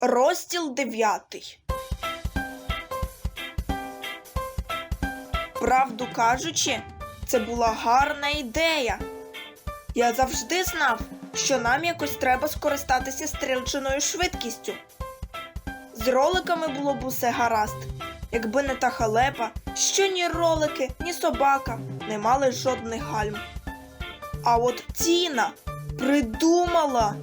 Розділ дев'ятий. Правду кажучи, це була гарна ідея. Я завжди знав, що нам якось треба скористатися стрілчиною швидкістю. З роликами було б усе гаразд, якби не та халепа, що ні ролики, ні собака не мали жодних гальм. А от Тіна придумала,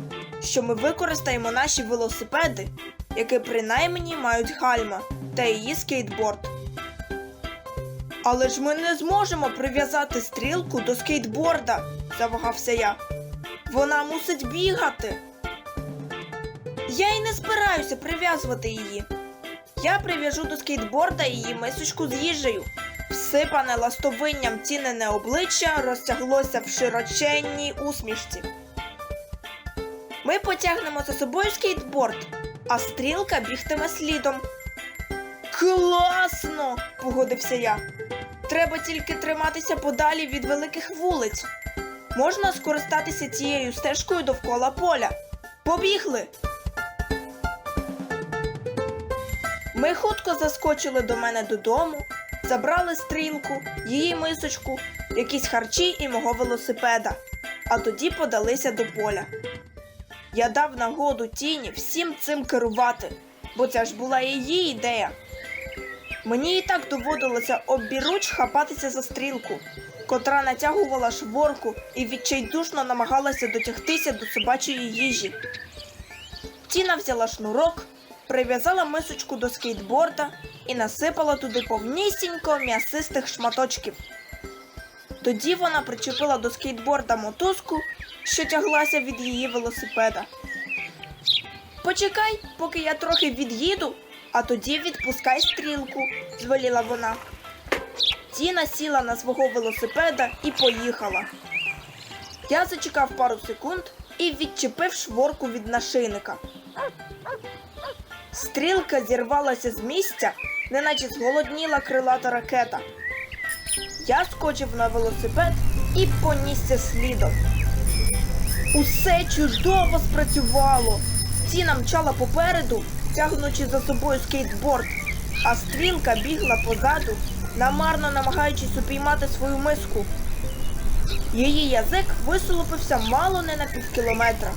що ми використаємо наші велосипеди, які принаймні мають гальма, та її скейтборд. Але ж ми не зможемо прив'язати стрілку до скейтборда, завагався я. Вона мусить бігати. Я й не збираюся прив'язувати її. Я прив'яжу до скейтборда її мисочку з їжею. Всипане ластовинням цінене обличчя розтяглося в широченній усмішці. Ми потягнемо за собою скейтборд, а стрілка бігтиме слідом. Класно! погодився я. Треба тільки триматися подалі від великих вулиць. Можна скористатися цією стежкою довкола поля. Побігли. Ми хутко заскочили до мене додому, забрали стрілку, її мисочку, якісь харчі і мого велосипеда, а тоді подалися до поля. Я дав нагоду тіні всім цим керувати, бо це ж була її ідея. Мені і так доводилося обіруч хапатися за стрілку, котра натягувала шворку і відчайдушно намагалася дотягтися до собачої їжі. Тіна взяла шнурок, прив'язала мисочку до скейтборда і насипала туди повнісінько м'ясистих шматочків. Тоді вона причепила до скейтборда мотузку, що тяглася від її велосипеда. Почекай, поки я трохи від'їду, а тоді відпускай стрілку, звеліла вона. Тіна сіла на свого велосипеда і поїхала. Я зачекав пару секунд і відчепив шворку від нашийника. Стрілка зірвалася з місця, неначе зголодніла крилата ракета. Я скочив на велосипед і понісся слідом. Усе чудово спрацювало. Тіна мчала попереду, тягнучи за собою скейтборд, а стрілка бігла позаду, намарно намагаючись упіймати свою миску. Її язик висолопився мало не на півкілометра.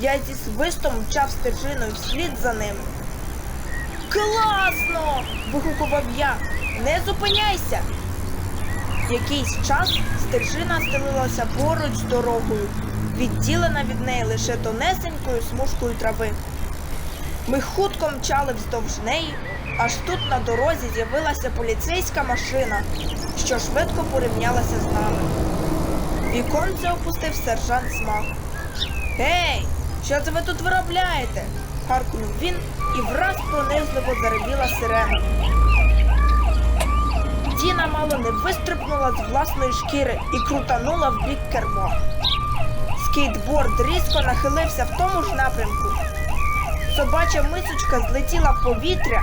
Я зі свистом мчав стежиною вслід за ним. Класно! вигукував я. Не зупиняйся! Якийсь час стежина стелилася поруч з дорогою, відділена від неї лише тонесенькою смужкою трави. Ми хутко мчали вздовж неї, аж тут на дорозі з'явилася поліцейська машина, що швидко порівнялася з нами. Віконце опустив сержант Смах. Гей, що це ви тут виробляєте? гаркнув він і враз пронизливо заревіла сирена. Мало не вистрибнула з власної шкіри і крутанула в бік кермо. Скейтборд різко нахилився в тому ж напрямку. Собача мисочка злетіла в повітря,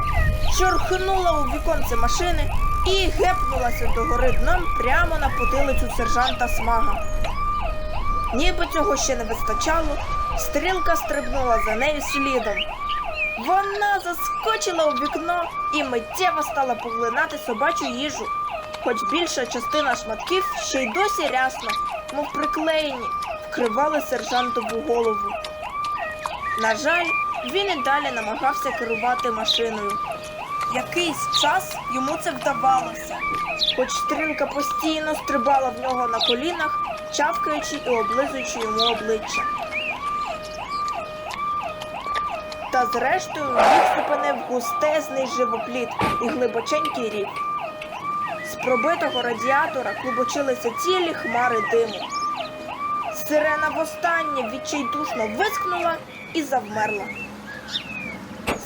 чорхнула у віконце машини і гепнулася догори дном прямо на потилицю сержанта Смага. Ніби цього ще не вистачало, стрілка стрибнула за нею слідом. Вона заскочила у вікно і миттєво стала поглинати собачу їжу, хоч більша частина шматків ще й досі рясно, мов приклеєні, вкривали сержантову голову. На жаль, він і далі намагався керувати машиною. Якийсь час йому це вдавалося, хоч стрілка постійно стрибала в нього на колінах, чавкаючи і облизуючи йому обличчя. Та зрештою їх зупинив густезний живопліт і глибоченький рів. Пробитого радіатора клубочилися цілі хмари диму. Сирена востаннє відчайдушно вискнула і завмерла.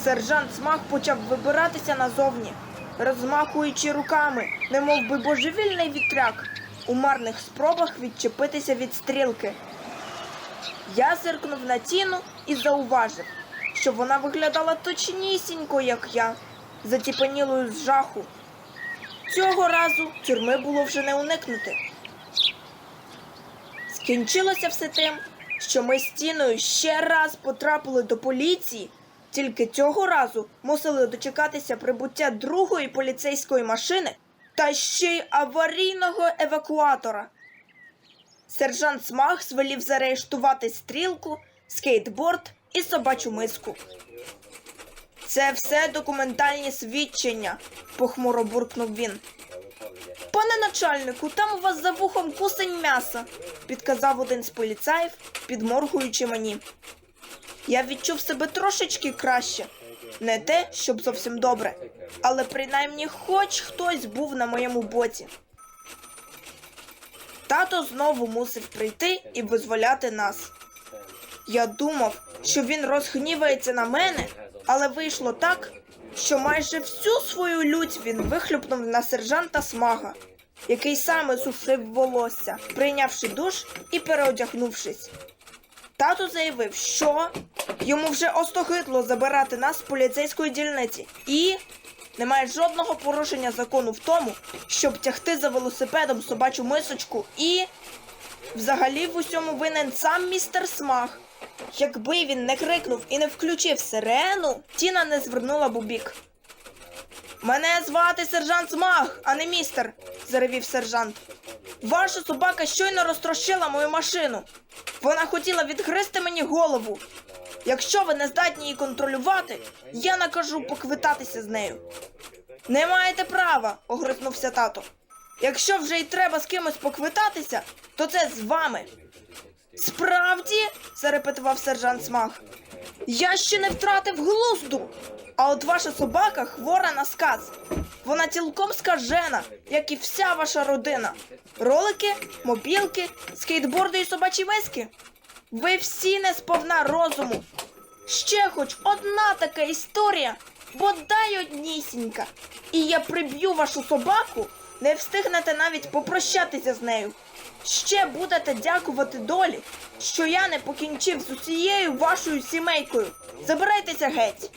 Сержант Смак почав вибиратися назовні, розмахуючи руками, немов би божевільний вітряк, у марних спробах відчепитися від стрілки. Я зиркнув на тіну і зауважив, що вона виглядала точнісінько, як я, затіпанілою з жаху. Цього разу тюрми було вже не уникнути. Скінчилося все тим, що ми з тіною ще раз потрапили до поліції Тільки цього разу мусили дочекатися прибуття другої поліцейської машини та ще й аварійного евакуатора. Сержант Смах звелів заарештувати стрілку, скейтборд і собачу миску. Це все документальні свідчення, похмуро буркнув він. Пане начальнику, там у вас за вухом кусень м'яса, підказав один з поліцаїв, підморгуючи мені. Я відчув себе трошечки краще. Не те, щоб зовсім добре, але принаймні хоч хтось був на моєму боці. Тато знову мусив прийти і визволяти нас. Я думав, що він розгнівається на мене, але вийшло так, що майже всю свою лють він вихлюпнув на сержанта Смага, який саме сушив волосся, прийнявши душ і переодягнувшись. Тато заявив, що йому вже остогидло забирати нас з поліцейської дільниці, і немає жодного порушення закону в тому, щоб тягти за велосипедом собачу мисочку і. Взагалі в усьому винен сам містер Смах. Якби він не крикнув і не включив сирену, Тіна не звернула б у бік. Мене звати сержант Смах, а не містер, заревів сержант. Ваша собака щойно розтрощила мою машину. Вона хотіла відгризти мені голову. Якщо ви не здатні її контролювати, я накажу поквитатися з нею. Не маєте права, огризнувся тато. Якщо вже й треба з кимось поквитатися, то це з вами. Справді? зарепетував сержант Смах. Я ще не втратив глузду. А от ваша собака хвора на сказ. Вона цілком скажена, як і вся ваша родина. Ролики, мобілки, скейтборди і собачі виски. Ви всі не сповна розуму. Ще хоч одна така історія, бодай однісінька. І я приб'ю вашу собаку, не встигнете навіть попрощатися з нею. Ще будете дякувати долі, що я не покінчив з усією вашою сімейкою. Забирайтеся геть.